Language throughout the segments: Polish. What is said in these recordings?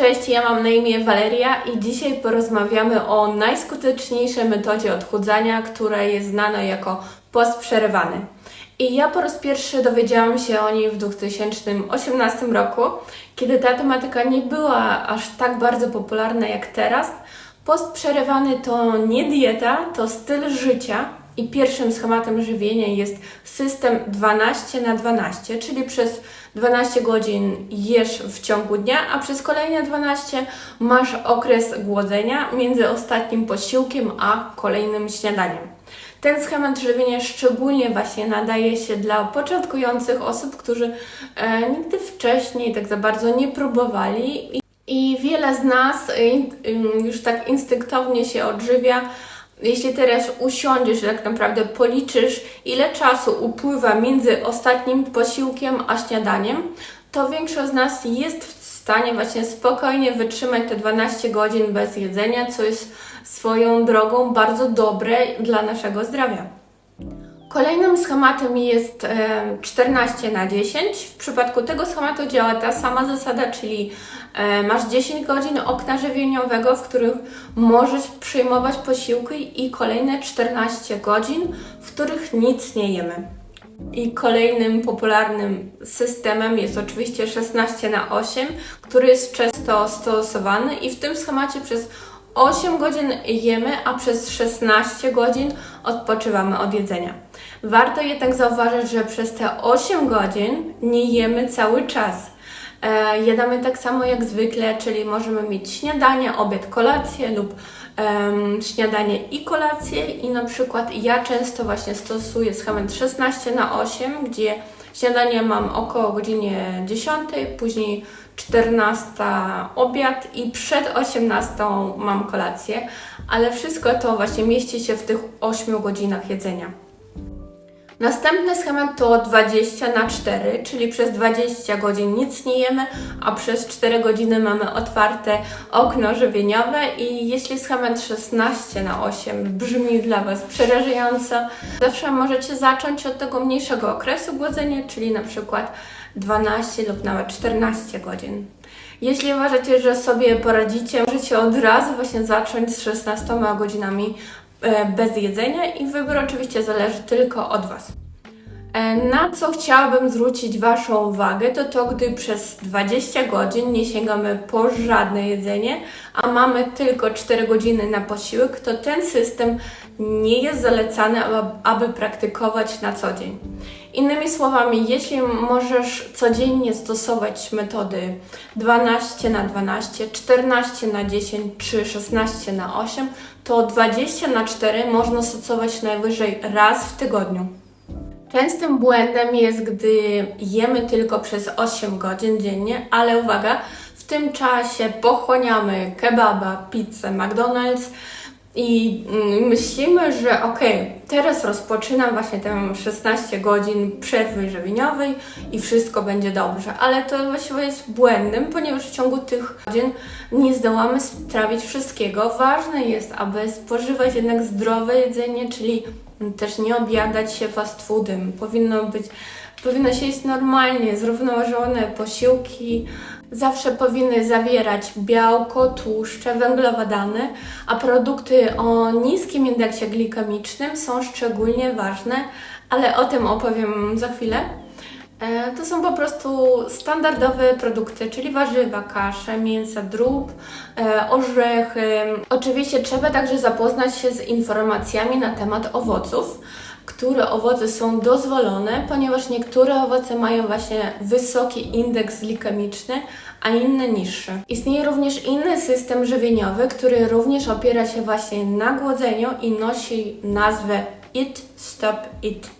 Cześć, ja mam na imię Waleria i dzisiaj porozmawiamy o najskuteczniejszej metodzie odchudzania, która jest znana jako post przerywany. I ja po raz pierwszy dowiedziałam się o niej w 2018 roku, kiedy ta tematyka nie była aż tak bardzo popularna jak teraz. Post przerywany to nie dieta, to styl życia, i pierwszym schematem żywienia jest system 12 na 12, czyli przez 12 godzin jesz w ciągu dnia, a przez kolejne 12 masz okres głodzenia między ostatnim posiłkiem a kolejnym śniadaniem. Ten schemat żywienia szczególnie właśnie nadaje się dla początkujących osób, którzy e, nigdy wcześniej tak za bardzo nie próbowali i, wiele z nas e, już tak instynktownie się odżywia jeśli teraz usiądziesz, tak naprawdę policzysz, ile czasu upływa między ostatnim posiłkiem a śniadaniem, to większość z nas jest w stanie właśnie spokojnie wytrzymać te 12 godzin bez jedzenia, co jest swoją drogą bardzo dobre dla naszego zdrowia. Kolejnym schematem jest 14 na 10. W przypadku tego schematu działa ta sama zasada, czyli masz 10 godzin okna żywieniowego, w których możesz przyjmować posiłki i kolejne 14 godzin, w których nic nie jemy. I kolejnym popularnym systemem jest oczywiście 16 na 8, który jest często stosowany i w tym schemacie przez 8 godzin jemy, a przez 16 godzin odpoczywamy od jedzenia. Warto jednak zauważyć, że przez te 8 godzin nie jemy cały czas. E, jadamy tak samo jak zwykle, czyli możemy mieć śniadanie, obiad, kolację lub śniadanie i kolację i na przykład ja często właśnie stosuję schemat 16 na 8, gdzie śniadanie mam około godzinie 10, później 14 obiad i przed 18 mam kolację, ale wszystko to właśnie mieści się w tych 8 godzinach jedzenia. Następny schemat to 20 na 4, czyli przez 20 godzin nic nie jemy, a przez 4 godziny mamy otwarte okno żywieniowe i jeśli schemat 16 na 8 brzmi dla Was przerażająco, zawsze możecie zacząć od tego mniejszego okresu głodzenia, czyli na przykład 12 lub nawet 14 godzin. Jeśli uważacie, że sobie poradzicie, możecie od razu właśnie zacząć z 16 godzinami bez jedzenia i wybór oczywiście zależy tylko od Was. E, na co chciałabym zwrócić Waszą uwagę, to to, gdy przez 20 godzin nie sięgamy po żadne jedzenie, a mamy tylko 4 godziny na posiłek, to ten system nie jest zalecany, aby praktykować na co dzień. Innymi słowami, jeśli możesz codziennie stosować metody 12 na 12, 14 na 10 czy 16 na 8, to 20 na 4 można stosować najwyżej raz w tygodniu. Częstym błędem jest, gdy jemy tylko przez 8 godzin dziennie, ale uwaga, w tym czasie pochłaniamy kebaba, pizzę, McDonald's, i mm, myślimy, że okej, okay, teraz rozpoczynam właśnie tę 16 godzin przerwy żywieniowej i wszystko będzie dobrze, ale to właściwie jest błędem, ponieważ w ciągu tych godzin nie zdołamy strawić wszystkiego. Ważne jest, aby spożywać jednak zdrowe jedzenie, czyli też nie objadać się fast foodem. Powinno być, powinno się jeść normalnie, zrównoważone posiłki, zawsze powinny zawierać białko, tłuszcze, węglowodany, a produkty o niskim indeksie glikemicznym są szczególnie ważne, ale o tym opowiem za chwilę. E, to są po prostu standardowe produkty, czyli warzywa, kasze, mięsa, drób, e, orzechy. Oczywiście trzeba także zapoznać się z informacjami na temat owoców które owoce są dozwolone, ponieważ niektóre owoce mają właśnie wysoki indeks glikemiczny, a inne niższy. Istnieje również inny system żywieniowy, który również opiera się właśnie na głodzeniu i nosi nazwę Eat Stop Eat.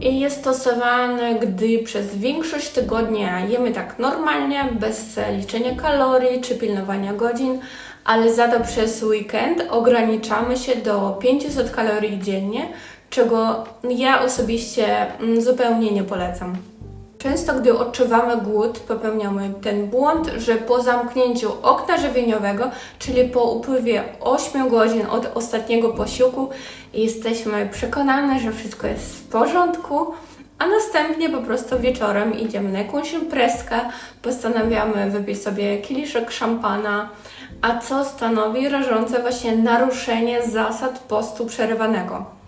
I jest stosowany, gdy przez większość tygodnia jemy tak normalnie, bez liczenia kalorii czy pilnowania godzin, ale za to przez weekend ograniczamy się do 500 kalorii dziennie, czego ja osobiście mm, zupełnie nie polecam. Często, gdy odczuwamy głód, popełniamy ten błąd, że po zamknięciu okna żywieniowego, czyli po upływie 8 godzin od ostatniego posiłku, jesteśmy przekonane, że wszystko jest w porządku, a następnie po prostu wieczorem idziemy na jakąś imprezkę, postanawiamy wypić sobie kieliszek szampana, a co stanowi rażące właśnie naruszenie zasad postu przerywanego.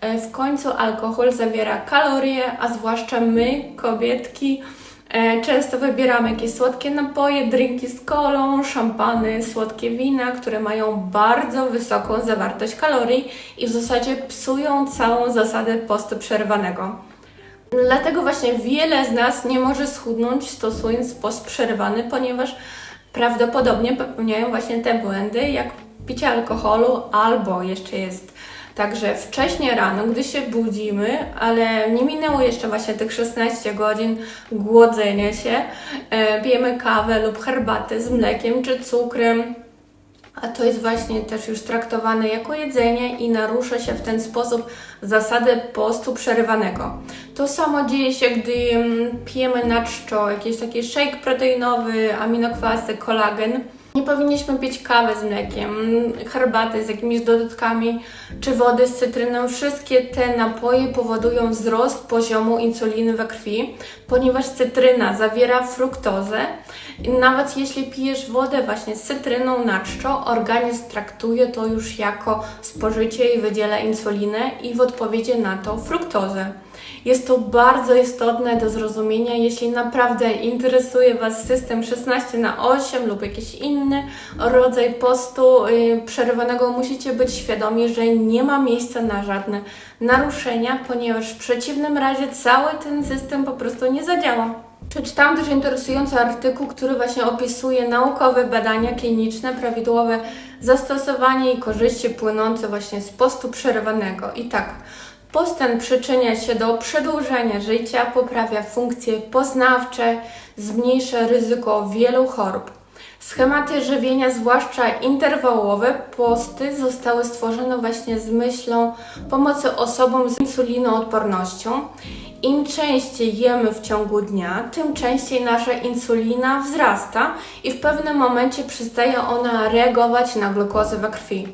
E, W końcu alkohol zawiera kalorie, a zwłaszcza my, kobietki, e, często wybieramy jakieś słodkie napoje, drinki z kolą, szampany, słodkie wina, które mają bardzo wysoką zawartość kalorii i w zasadzie psują całą zasadę postu przerywanego. Dlatego właśnie wiele z nas nie może schudnąć stosując post przerywany, ponieważ prawdopodobnie popełniają właśnie te błędy, jak picie alkoholu albo jeszcze jest Także wcześnie rano, gdy się budzimy, ale nie minęło jeszcze właśnie tych 16 godzin głodzenia się, e, pijemy kawę lub herbatę z mlekiem czy cukrem, a to jest właśnie też już traktowane jako jedzenie i narusza się w ten sposób zasadę postu przerywanego. To samo dzieje się, gdy mm, pijemy na czczo jakiś taki shake proteinowy, aminokwasy, kolagen. Nie powinniśmy pić kawy z mlekiem, herbaty z jakimiś dodatkami, czy wody z cytryną. Wszystkie te napoje powodują wzrost poziomu insuliny we krwi, ponieważ cytryna zawiera fruktozę. I nawet jeśli pijesz wodę właśnie z cytryną na czczo, organizm traktuje to już jako spożycie i wydziela insulinę i w odpowiedzi na to fruktozę. Jest to bardzo istotne do zrozumienia, jeśli naprawdę interesuje Was system 16 na 8 lub jakiś inny rodzaj postu yy, przerywanego, musicie być świadomi, że nie ma miejsca na żadne naruszenia, ponieważ w przeciwnym razie cały ten system po prostu nie zadziała. Przeczytałam też interesujący artykuł, który właśnie opisuje naukowe badania kliniczne, prawidłowe zastosowanie i korzyści płynące właśnie z postu przerywanego. I tak, Post ten przyczynia się do przedłużenia życia, poprawia funkcje poznawcze, zmniejsza ryzyko wielu chorób. Schematy żywienia, zwłaszcza interwałowe, posty zostały stworzone właśnie z myślą pomocy osobom z insulinoodpornością. Im częściej jemy w ciągu dnia, tym częściej nasza insulina wzrasta i w pewnym momencie przestaje ona reagować na glukozę we krwi.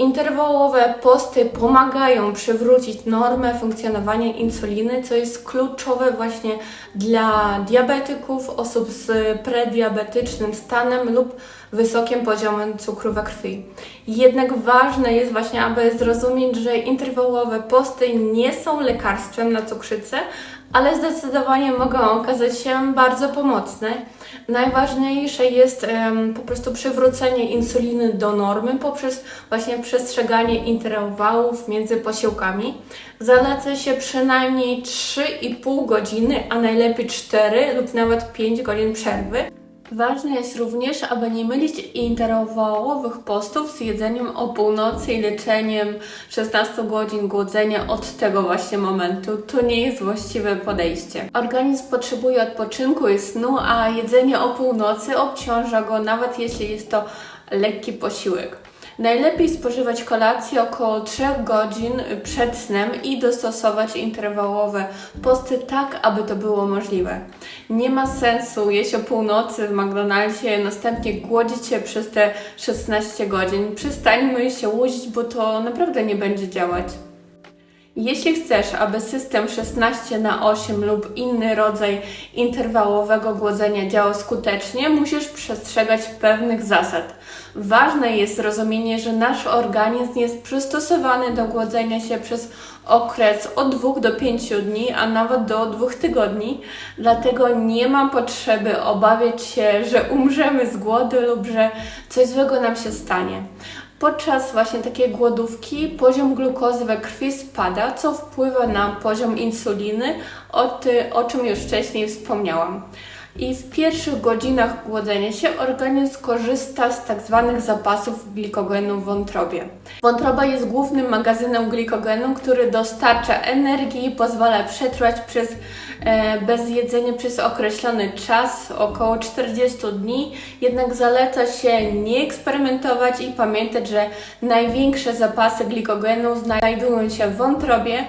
Interwałowe posty pomagają przywrócić normę funkcjonowania insuliny, co jest kluczowe właśnie dla diabetyków, osób z prediabetycznym stanem lub wysokim poziomem cukru we krwi. Jednak ważne jest właśnie, aby zrozumieć, że interwałowe posty nie są lekarstwem na cukrzycę, ale zdecydowanie mogą okazać się bardzo pomocne. Najważniejsze jest um, po prostu przywrócenie insuliny do normy poprzez właśnie przestrzeganie interwałów między posiłkami. Zaleca się przynajmniej 3,5 godziny, a najlepiej 4 lub nawet 5 godzin przerwy. Ważne jest również, aby nie mylić interwałowych postów z jedzeniem o północy i leczeniem 16 godzin głodzenia od tego właśnie momentu. To nie jest właściwe podejście. Organizm potrzebuje odpoczynku i snu, a jedzenie o północy obciąża go nawet jeśli jest to lekki posiłek. Najlepiej spożywać kolację około 3 godzin przed snem i dostosować interwałowe posty tak, aby to było możliwe. Nie ma sensu jeść o północy w McDonaldzie, następnie głodzić się przez te 16 godzin. Przestańmy się łudzić, bo to naprawdę nie będzie działać. Jeśli chcesz, aby system 16 na 8 lub inny rodzaj interwałowego głodzenia działał skutecznie, musisz przestrzegać pewnych zasad. Ważne jest zrozumienie, że nasz organizm jest przystosowany do głodzenia się przez okres od 2 do 5 dni, a nawet do 2 tygodni, dlatego nie ma potrzeby obawiać się, że umrzemy z głodu lub że coś złego nam się stanie. Podczas właśnie takiej głodówki poziom glukozy we krwi spada, co wpływa na poziom insuliny, o, ty, o czym już wcześniej wspomniałam. I w pierwszych godzinach głodzenia się organizm korzysta z tak zwanych zapasów glikogenu w wątrobie. Wątroba jest głównym magazynem glikogenu, który dostarcza energii i pozwala przetrwać przez, bez jedzenia przez określony czas, około 40 dni. Jednak zaleca się nie eksperymentować i pamiętać, że największe zapasy glikogenu znajdują się w wątrobie.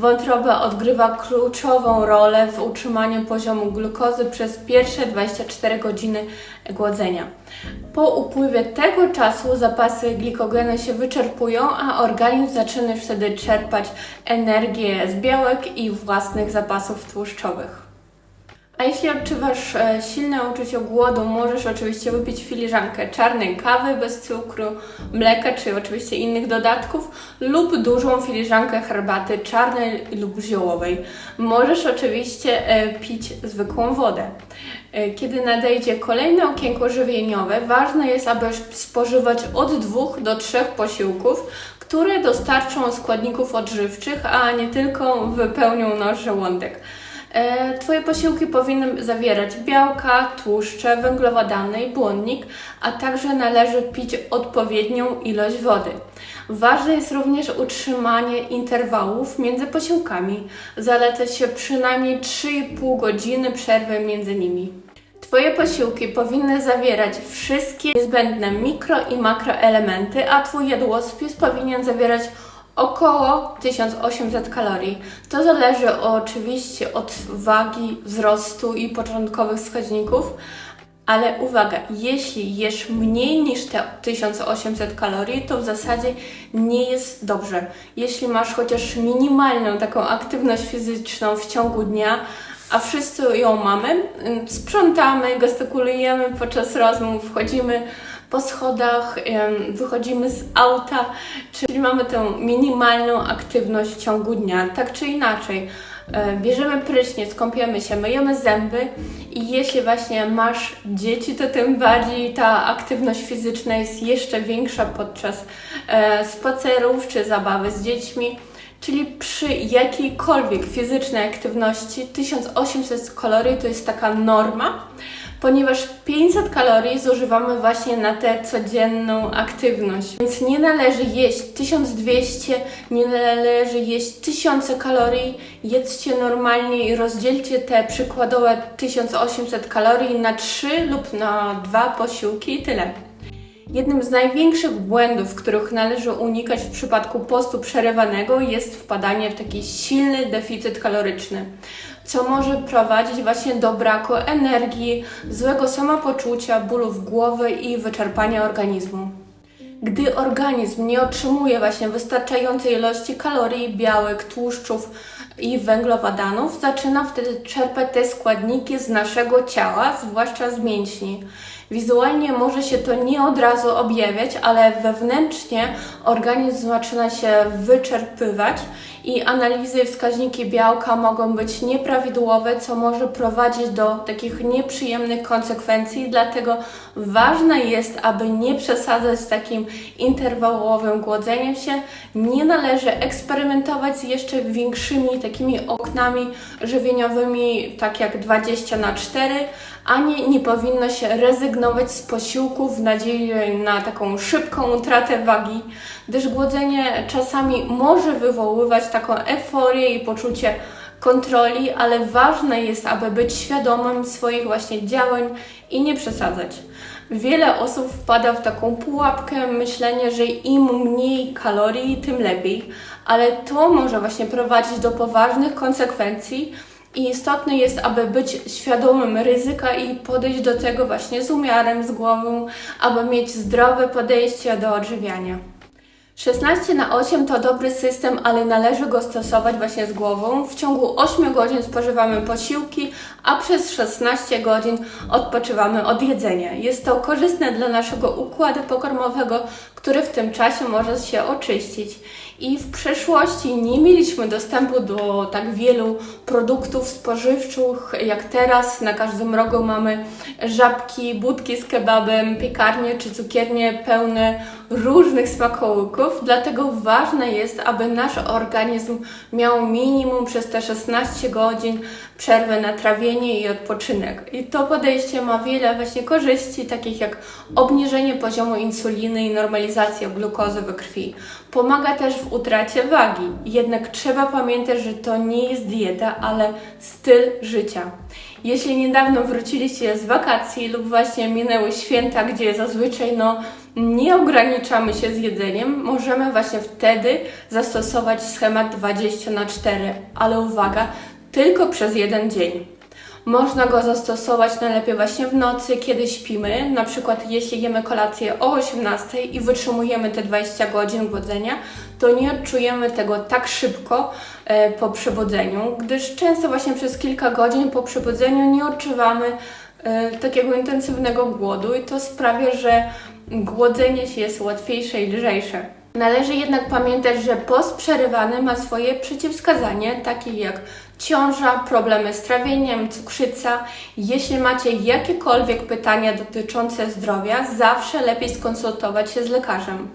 Wątroba odgrywa kluczową rolę w utrzymaniu poziomu glukozy przez pierwsze 24 godziny głodzenia. Po upływie tego czasu zapasy glikogenu się wyczerpują, a organizm zaczyna wtedy czerpać energię z białek i własnych zapasów tłuszczowych. A jeśli odczuwasz e, silne uczucie głodu, możesz oczywiście wypić filiżankę czarnej kawy bez cukru, mleka czy oczywiście innych dodatków lub dużą filiżankę herbaty czarnej lub ziołowej. Możesz oczywiście e, pić zwykłą wodę. E, Kiedy nadejdzie kolejne okienko żywieniowe, ważne jest, aby spożywać od dwóch do trzech posiłków, które dostarczą składników odżywczych, a nie tylko wypełnią nasz żołądek. E, Twoje posiłki powinny zawierać białka, tłuszcze, węglowodany i błonnik, a także należy pić odpowiednią ilość wody. Ważne jest również utrzymanie interwałów między posiłkami. Zaleca się przynajmniej 3,5 godziny przerwy między nimi. Twoje posiłki powinny zawierać wszystkie niezbędne mikro i makroelementy, a Twój jadłospis powinien zawierać około 1800 kalorii. To zależy oczywiście od wagi, wzrostu i początkowych wskaźników, ale uwaga, jeśli jesz mniej niż te 1800 kalorii, to w zasadzie nie jest dobrze. Jeśli masz chociaż minimalną taką aktywność fizyczną w ciągu dnia, a wszyscy ją mamy, sprzątamy, gestykulujemy podczas rozmów, wchodzimy po schodach, wychodzimy z auta, czyli mamy tę minimalną aktywność w ciągu dnia, tak czy inaczej. E, Bierzemy prysznic, kąpiemy się, myjemy zęby i jeśli właśnie masz dzieci, to tym bardziej ta aktywność fizyczna jest jeszcze większa podczas e, spacerów czy zabawy z dziećmi. Czyli przy jakiejkolwiek fizycznej aktywności 1800 kalorii to jest taka norma, ponieważ 500 kalorii zużywamy właśnie na tę codzienną aktywność. Więc nie należy jeść 1200, nie należy jeść 1000 kalorii. Jedzcie normalnie i rozdzielcie te przykładowe 1800 kalorii na 3 lub na 2 posiłki i tyle. Jednym z największych błędów, których należy unikać w przypadku postu przerywanego, jest wpadanie w taki silny deficyt kaloryczny, co może prowadzić właśnie do braku energii, złego samopoczucia, bólów głowy i wyczerpania organizmu. Gdy organizm nie otrzymuje właśnie wystarczającej ilości kalorii, białek, tłuszczów i węglowodanów, zaczyna wtedy czerpać te składniki z naszego ciała, zwłaszcza z mięśni. Wizualnie może się to nie od razu objawiać, ale wewnętrznie organizm zaczyna się wyczerpywać i analizy i wskaźniki białka mogą być nieprawidłowe, co może prowadzić do takich nieprzyjemnych konsekwencji. Dlatego ważne jest, aby nie przesadzać z takim interwałowym głodzeniem się. Nie należy eksperymentować z jeszcze większymi takimi oknami żywieniowymi, tak jak 20 na 4 ani nie powinno się rezygnować z posiłków w nadziei na taką szybką utratę wagi, gdyż głodzenie czasami może wywoływać taką euforię i poczucie kontroli, ale ważne jest, aby być świadomym swoich właśnie działań i nie przesadzać. Wiele osób wpada w taką pułapkę myślenia, że im mniej kalorii, tym lepiej, ale to może właśnie prowadzić do poważnych konsekwencji, i istotne jest, aby być świadomym ryzyka i podejść do tego właśnie z umiarem, z głową, aby mieć zdrowe podejście do odżywiania. 16 na 8 to dobry system, ale należy go stosować właśnie z głową. W ciągu 8 godzin spożywamy posiłki, a przez 16 godzin odpoczywamy od jedzenia. Jest to korzystne dla naszego układu pokarmowego, który w tym czasie może się oczyścić. I w przeszłości nie mieliśmy dostępu do tak wielu produktów spożywczych jak teraz. Na każdym rogu mamy żabki, budki z kebabem, piekarnie czy cukiernie pełne różnych smakołyków. Dlatego ważne jest, aby nasz organizm miał minimum przez te 16 godzin przerwę na trawienie i odpoczynek. I to podejście ma wiele właśnie korzyści, takich jak obniżenie poziomu insuliny i normalizacja glukozy we krwi. Pomaga też w utracie wagi. Jednak trzeba pamiętać, że to nie jest dieta, ale styl życia. Jeśli niedawno wróciliście z wakacji lub właśnie minęły święta, gdzie zazwyczaj no, nie ograniczamy się z jedzeniem, możemy właśnie wtedy zastosować schemat 20 na 4, ale uwaga, tylko przez jeden dzień. Można go zastosować najlepiej właśnie w nocy, kiedy śpimy. Na przykład jeśli jemy kolację o 18 i wytrzymujemy te 20 godzin głodzenia, to nie odczujemy tego tak szybko e, po przebudzeniu, gdyż często właśnie przez kilka godzin po przebudzeniu nie odczuwamy e, takiego intensywnego głodu i to sprawia, że głodzenie się jest łatwiejsze i lżejsze. Należy jednak pamiętać, że post przerywany ma swoje przeciwwskazania, takie jak ciąża, problemy z trawieniem, cukrzyca. Jeśli macie jakiekolwiek pytania dotyczące zdrowia, zawsze lepiej skonsultować się z lekarzem.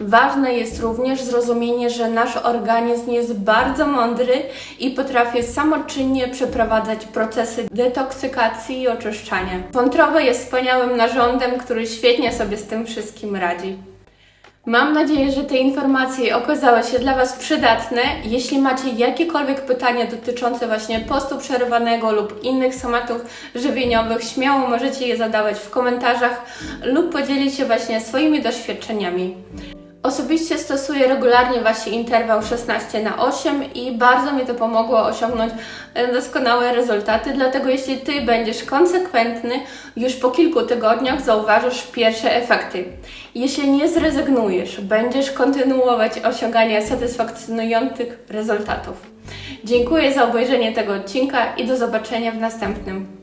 Ważne jest również zrozumienie, że nasz organizm jest bardzo mądry i potrafi samoczynnie przeprowadzać procesy detoksykacji i oczyszczania. Wątroba jest wspaniałym narządem, który świetnie sobie z tym wszystkim radzi. Mam nadzieję, że te informacje okazały się dla Was przydatne. Jeśli macie jakiekolwiek pytania dotyczące właśnie postu przerywanego lub innych schematów żywieniowych, śmiało możecie je zadawać w komentarzach lub podzielić się właśnie swoimi doświadczeniami. Osobiście stosuję regularnie właśnie interwał 16 na 8 i bardzo mi to pomogło osiągnąć e, doskonałe rezultaty, dlatego jeśli Ty będziesz konsekwentny, już po kilku tygodniach zauważysz pierwsze efekty. Jeśli nie zrezygnujesz, będziesz kontynuować osiąganie satysfakcjonujących rezultatów. Dziękuję za obejrzenie tego odcinka i do zobaczenia w następnym.